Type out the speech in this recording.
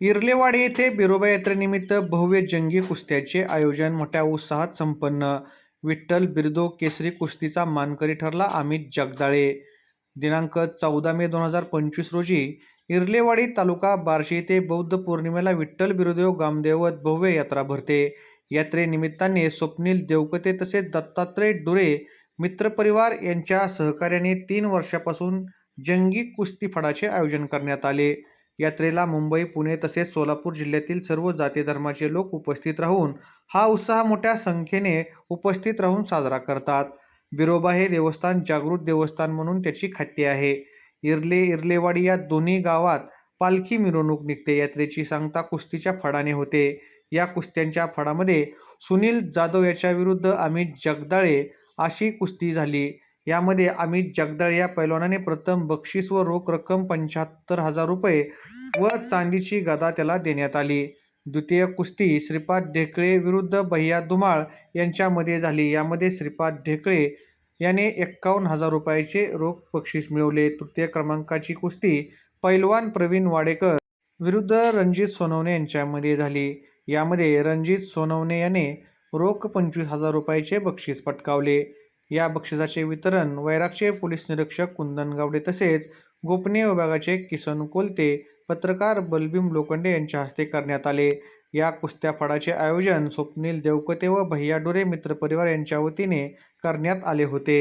इरलेवाडी येथे बिरोबा यात्रेनिमित्त भव्य जंगी कुस्त्याचे आयोजन मोठ्या उत्साहात संपन्न. विठ्ठल बिरदो केसरी कुस्तीचा मानकरी ठरला अमित जगदाळे. दिनांक चौदा मे दोन हजार पंचवीस रोजी इरलेवाडी तालुका बार्शी येथे बौद्ध पौर्णिमेला विठ्ठल बिरुदेव गामदेवत भव्य यात्रा भरते. यात्रेनिमित्ताने स्वप्नील देवकते तसेच दत्तात्रय डुरे मित्रपरिवार यांच्या सहकार्याने तीन वर्षापासून जंगी कुस्ती फडाचे आयोजन करण्यात आले. यात्रेला मुंबई पुणे तसेच सोलापूर जिल्ह्यातील सर्व जाती धर्माचे लोक उपस्थित राहून हा उत्साह मोठ्या संख्येने उपस्थित राहून साजरा करतात. बिरोबा हे देवस्थान जागृत देवस्थान म्हणून त्याची ख्याती आहे. इरले इरलेवाडी या दोन्ही गावात पालखी मिरवणूक निघते. यात्रेची सांगता कुस्तीच्या फडाने होते. या कुस्त्यांच्या फडामध्ये सुनील जाधव याच्या विरुद्ध अमित जगदाळे अशी कुस्ती झाली. यामध्ये अमित जगदाळ या पैलवानाने प्रथम बक्षीस व रोख रक्कम पंच्याहत्तर हजार रुपये व चांदीची गदा त्याला देण्यात आली. द्वितीय कुस्ती श्रीपाद ढेकळे विरुद्ध भैया दुमाळ यांच्यामध्ये झाली. यामध्ये श्रीपाद ढेकळे याने एक्कावन्न हजार रुपयाचे रोख बक्षीस मिळवले. तृतीय क्रमांकाची कुस्ती पैलवान प्रवीण वाडेकर विरुद्ध रणजित सोनवणे यांच्यामध्ये झाली. यामध्ये रणजित सोनवणे याने रोख पंचवीस हजार रुपयाचे बक्षीस पटकावले. या बक्षिसाचे वितरण वैरागचे पोलीस निरीक्षक कुंदन गावडे तसेच गोपनीय विभागाचे किसन कोलते पत्रकार बलबीम लोखंडे यांच्या हस्ते करण्यात आले. या कुस्त्या फडाचे आयोजन स्वप्नील देवकते व भैया डोरे मित्रपरिवार यांच्या वतीने करण्यात आले होते.